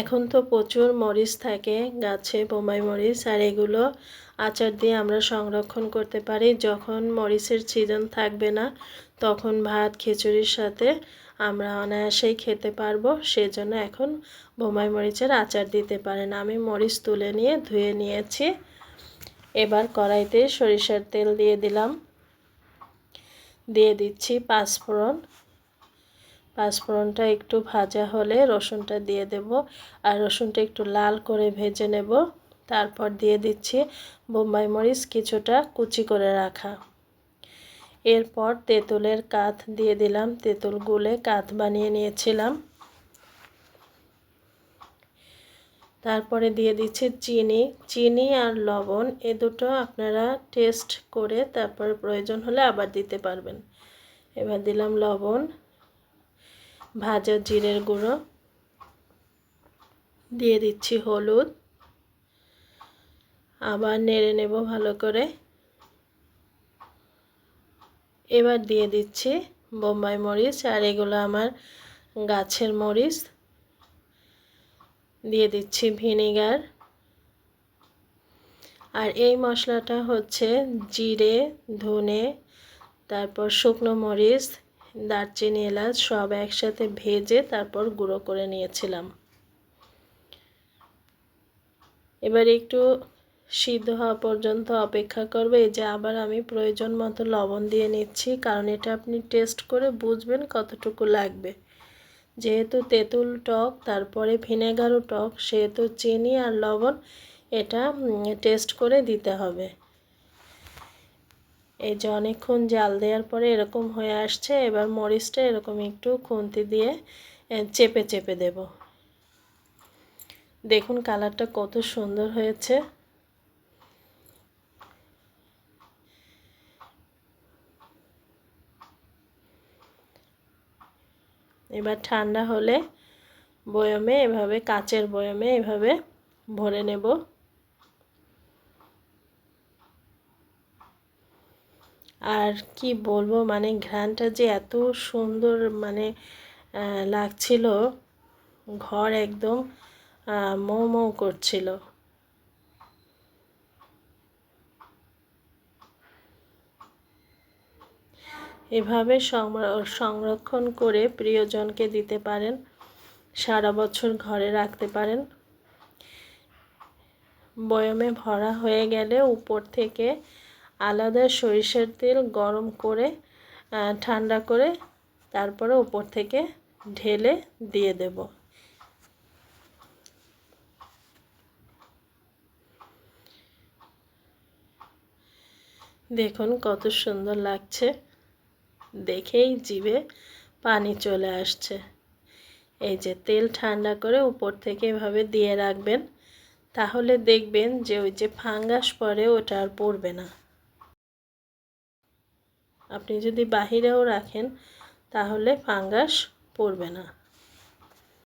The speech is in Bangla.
এখন তো প্রচুর মরিচ থাকে, গাছে বোম্বাই মরিচ, আর এগুলো আচার দিয়ে আমরা সংরক্ষণ করতে পারি। যখন মরিচের সিজন থাকবে না, তখন ভাত, খিচুড়ির সাথে আমরা অনায়াসেই খেতে পারব। সেজন্য এখন বোম্বাই মরিচের আচার দিতে পারেন। আমি মরিচ তুলে নিয়ে, ধুয়ে নিয়েছি। এবার কড়াইতে সরিষার তেল দিয়ে দিলাম। দিয়ে দিচ্ছি পাঁচফোড়ন। পাঁচফোড়নটা একটু ভাজা হলে রসুনটা দিয়ে দেব আর রসুনটা একটু লাল করে ভেজে নেব। তারপর দিয়ে দিচ্ছি বোম্বাই মরিচ কিছুটা কুচি করে রাখা। এরপর তেঁতুলের কাঠ দিয়ে দিলাম। তেঁতুল গুলে কাঠ বানিয়ে নিয়েছিলাম। তারপরে দিয়ে দিচ্ছে চিনি। চিনি আর লবণ, এ দুটো আপনারা টেস্ট করে তারপর প্রয়োজন হলে আবার দিতে পারবেন। এবার দিলাম লবণ। ভাজা জিরের গুঁড়ো। দিয়ে দিচ্ছি হলুদ। আবার নেড়ে নেব ভালো করে। এবার দিয়ে দিচ্ছি বোম্বাই মরিচ আর এগুলো আমার গাছের মরিচ। দিয়ে দিচ্ছি ভিনেগার। আর এই মশলাটা হচ্ছে জিরে, ধনে, তারপর শুকনো মরিচ দারচিনি, এলাচ সব একসাথে ভেজে তারপর গুঁড়ো করে নিয়েছিলাম। এবার একটু সিদ্ধ হওয়া পর্যন্ত অপেক্ষা করবে। এই যে আবার আমি প্রয়োজন মতো লবণ দিয়ে নিচ্ছি, কারণ এটা আপনি টেস্ট করে বুঝবেন কতটুকু লাগবে। যেহেতু তেঁতুল টক, তারপরে ভিনেগারও টক, সেহেতু চিনি আর লবণ, এটা টেস্ট করে দিতে হবে। এই যে অনেকক্ষণ জাল দেওয়ার পরে এরকম হয়ে আসছে, এবার মরিচটা এরকম একটু খুন্তি দিয়ে চেপে চেপে দেব। দেখুন কালারটা কত সুন্দর হয়েছে। এবার ঠান্ডা হলে বয়মে, এভাবে কাচের বয়মে এভাবে ভরে নেব। আর কি বলব মানে ঘ্রানটা যে এত সুন্দর মানে লাগছিল, ঘর একদম মৌ মৌ করছিল। এভাবে সংরক্ষণ করে প্রিয়জনকে দিতে পারেন, সারা বছর ঘরে রাখতে পারেন। বয়মে ভরা হয়ে গেলে উপর থেকে আলাদা সরিষার তেল গরম করে ঠান্ডা করে তারপরে উপর থেকে ঢেলে দিয়ে দেব। দেখুন কত সুন্দর লাগছে। দেখেই জিভে পানি চলে আসছে। এই যে তেল ঠান্ডা করে উপর থেকে এভাবে দিয়ে রাখবেন, তাহলে দেখবেন যে ওই যে ফাঙ্গাস পরে ওটা আর পড়বে না। আপনি যদি বাহিরেও রাখেন তাহলে ফাঙ্গাস পড়বে না।